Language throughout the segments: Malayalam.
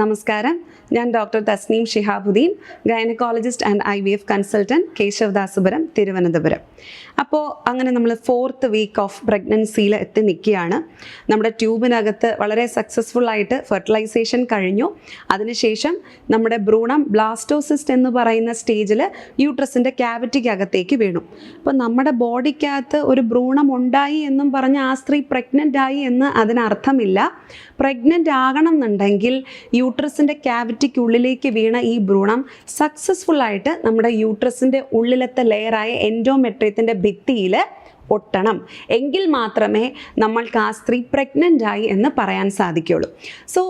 നമസ്കാരം. ഞാൻ doctor Tasneem Shihabuddin gynaecologist and I V F consultant Kesavadasapuram Thiruvananthapuram. അപ്പോൾ അങ്ങനെ നമ്മൾ ഫോർത്ത് വീക്ക് ഓഫ് പ്രഗ്നൻസിയിൽ എത്തി നിൽക്കുകയാണ്. നമ്മുടെ ട്യൂബിനകത്ത് വളരെ സക്സസ്ഫുൾ ആയിട്ട് ഫെർട്ടിലൈസേഷൻ കഴിഞ്ഞു. അതിനുശേഷം നമ്മുടെ ഭ്രൂണം ബ്ലാസ്റ്റോസിസ്റ്റ് എന്ന് പറയുന്ന സ്റ്റേജിൽ യൂട്രസിന്റെ ക്യാവിറ്റിക്കകത്തേക്ക് വീണു. അപ്പോൾ നമ്മുടെ ബോഡിക്കകത്ത് ഒരു ഭ്രൂണം ഉണ്ടായി എന്നും പറഞ്ഞ് ആ സ്ത്രീ പ്രഗ്നന്റ് ആയി എന്ന് അതിനർത്ഥമില്ല. പ്രഗ്നന്റ് ആകണം എന്നുണ്ടെങ്കിൽ യൂട്രസിന്റെ ക്യാവിറ്റിക്കുള്ളിലേക്ക് വീണ ഈ ഭ്രൂണം സക്സസ്ഫുൾ ആയിട്ട് നമ്മുടെ യൂട്രസിന്റെ ഉള്ളിലത്തെ ലെയറായ എൻഡോമെട്രിയത്തിന്റെ ഭിത്തിയിൽ ഒട്ടണം. എങ്കിൽ മാത്രമേ നമ്മൾക്ക് ആ സ്ത്രീ പ്രഗ്നന്റ് ആയി എന്ന് പറയാൻ സാധിക്കുകയുള്ളൂ. സോ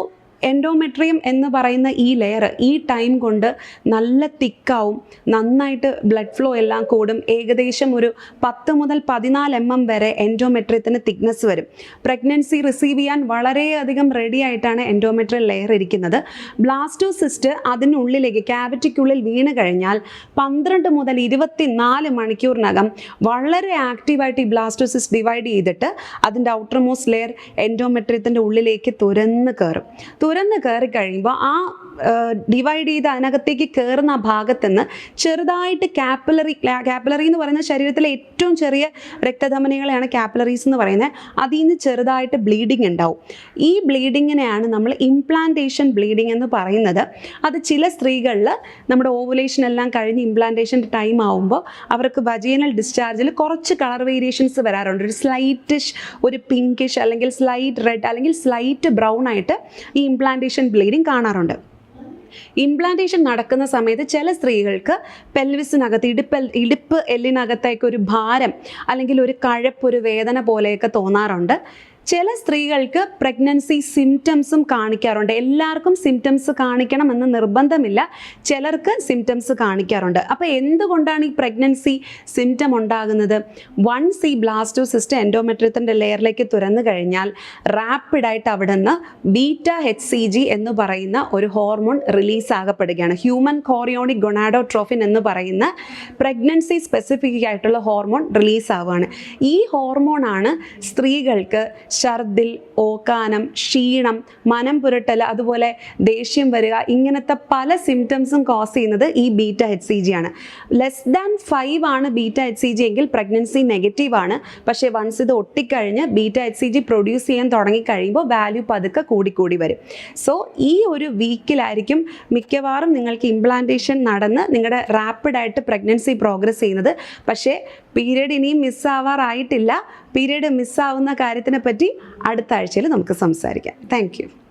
എൻഡോമെട്രിയം എന്ന് പറയുന്ന ഈ ലെയർ ഈ ടൈം കൊണ്ട് നല്ല തിക്കാവും നന്നായിട്ട് ബ്ലഡ് ഫ്ലോ എല്ലാം കൂടും. ഏകദേശം ഒരു പത്ത് മുതൽ പതിനാല് എം എം വരെ എൻഡോമെട്രിയത്തിന് തിക്നെസ് വരും. പ്രഗ്നൻസി റിസീവ് ചെയ്യാൻ വളരെയധികം റെഡി ആയിട്ടാണ് എൻഡോമെട്രിയൽ ലെയർ ഇരിക്കുന്നത്. ബ്ലാസ്റ്റോസിസ്റ്റ് അതിനുള്ളിലേക്ക് ക്യാവിറ്റിക്കുള്ളിൽ വീണ് കഴിഞ്ഞാൽ പന്ത്രണ്ട് മുതൽ ഇരുപത്തിനാല് മണിക്കൂറിനകം വളരെ ആക്റ്റീവായിട്ട് ഈ ബ്ലാസ്റ്റോസിസ് ഡിവൈഡ് ചെയ്തിട്ട് അതിന്റെ ഔട്ടർ മോസ്റ്റ് ലെയർ എൻഡോമെട്രിയത്തിന്റെ ഉള്ളിലേക്ക് തുരന്ന് കയറും തുരന്ന് കയറി കഴിയുമ്പോൾ ആ ഡിവൈഡ് ചെയ്ത് അതിനകത്തേക്ക് കയറുന്ന ആ ഭാഗത്ത് നിന്ന് ചെറുതായിട്ട് കാപ്പിലറി കാപ്പിലറി എന്ന് പറയുന്ന ശരീരത്തിലെ ഏറ്റവും ചെറിയ രക്തധമനികളെയാണ് കാപ്പിലറീസ് എന്ന് പറയുന്നത്. അതിൽ നിന്ന് ചെറുതായിട്ട് ബ്ലീഡിങ് ഉണ്ടാവും. ഈ ബ്ലീഡിങ്ങിനെയാണ് നമ്മൾ ഇംപ്ലാന്റേഷൻ ബ്ലീഡിങ് എന്ന് പറയുന്നത്. അത് ചില സ്ത്രീകളിൽ നമ്മുടെ ഓവുലേഷൻ എല്ലാം കഴിഞ്ഞ് ഇംപ്ലാന്റേഷൻ ടൈം ആവുമ്പോൾ അവർക്ക് വജീനൽ ഡിസ്ചാർജിൽ കുറച്ച് കളർ വേരിയേഷൻസ് വരാറുണ്ട്. ഒരു സ്ലൈറ്റിഷ് ഒരു പിങ്കിഷ് അല്ലെങ്കിൽ സ്ലൈറ്റ് റെഡ് അല്ലെങ്കിൽ സ്ലൈറ്റ് ബ്രൗൺ ആയിട്ട് ഈ ഇംപ്ലാന്റേഷൻ ബ്ലീഡിങ് കാണാറുണ്ട്. ഇംപ്ലാന്റേഷൻ നടക്കുന്ന സമയത്ത് ചില സ്ത്രീകൾക്ക് പെൽവിസിനകത്ത് ഇടുപ്പ് ഇടുപ്പ് എല്ലിനകത്തേക്ക് ഒരു ഭാരം അല്ലെങ്കിൽ ഒരു കഴപ്പ് ഒരു വേദന പോലെയൊക്കെ തോന്നാറുണ്ട്. ചില സ്ത്രീകൾക്ക് പ്രഗ്നൻസി സിംറ്റംസും കാണിക്കാറുണ്ട്. എല്ലാവർക്കും സിംറ്റംസ് കാണിക്കണം എന്ന് നിർബന്ധമില്ല. ചിലർക്ക് സിംറ്റംസ് കാണിക്കാറുണ്ട്. അപ്പോൾ എന്തുകൊണ്ടാണ് ഈ പ്രഗ്നൻസി സിംറ്റം ഉണ്ടാകുന്നത്? വൺ സി ബ്ലാസ്റ്റോസിസ്റ്റ് എൻഡോമെട്രിയത്തിന്റെ ലെയറിലേക്ക് തുറന്നു കഴിഞ്ഞാൽ റാപ്പിഡായിട്ട് അവിടെ നിന്ന് ബീറ്റ എച്ച് സി ജി എന്ന് പറയുന്ന ഒരു ഹോർമോൺ റിലീസ് ആകപ്പെടുകയാണ്. ഹ്യൂമൻ കോറിയോണിക് ഗൊണാഡോട്രോഫിൻ എന്ന് പറയുന്ന പ്രഗ്നൻസി സ്പെസിഫിക് ആയിട്ടുള്ള ഹോർമോൺ റിലീസ് ആവുകയാണ്. ഈ ഹോർമോണാണ് സ്ത്രീകൾക്ക് ഛർദിൽ ഓക്കാനം ക്ഷീണം മനം പുരട്ടൽ അതുപോലെ ദേഷ്യം വരിക ഇങ്ങനത്തെ പല സിംറ്റംസും കോസ് ചെയ്യുന്നത് ഈ ബീറ്റ എച്ച് സി ജി ആണ്. ലെസ് ദാൻ ഫൈവ് ആണ് ബീറ്റ എച്ച് സി ജി എങ്കിൽ പ്രഗ്നൻസി നെഗറ്റീവ് ആണ്. പക്ഷേ വൺസ് ഇത് ഒട്ടിക്കഴിഞ്ഞ് beta H C G produce ചെയ്യാൻ തുടങ്ങിക്കഴിയുമ്പോൾ വാല്യൂ പതുക്കെ കൂടിക്കൂടി വരും. സോ ഈ ഒരു വീക്കിലായിരിക്കും മിക്കവാറും നിങ്ങൾക്ക് ഇംപ്ലാന്റേഷൻ നടന്ന് നിങ്ങളുടെ റാപ്പിഡായിട്ട് പ്രഗ്നൻസി പ്രോഗ്രസ് ചെയ്യുന്നത്. പക്ഷേ പീരീഡ് ഇനിയും മിസ്സാവാറായിട്ടില്ല പീരീഡ് മിസ്സാവുന്ന കാര്യത്തിനെ പറ്റി അടുത്ത ആഴ്ചയിൽ നമുക്ക് സംസാരിക്കാം. താങ്ക്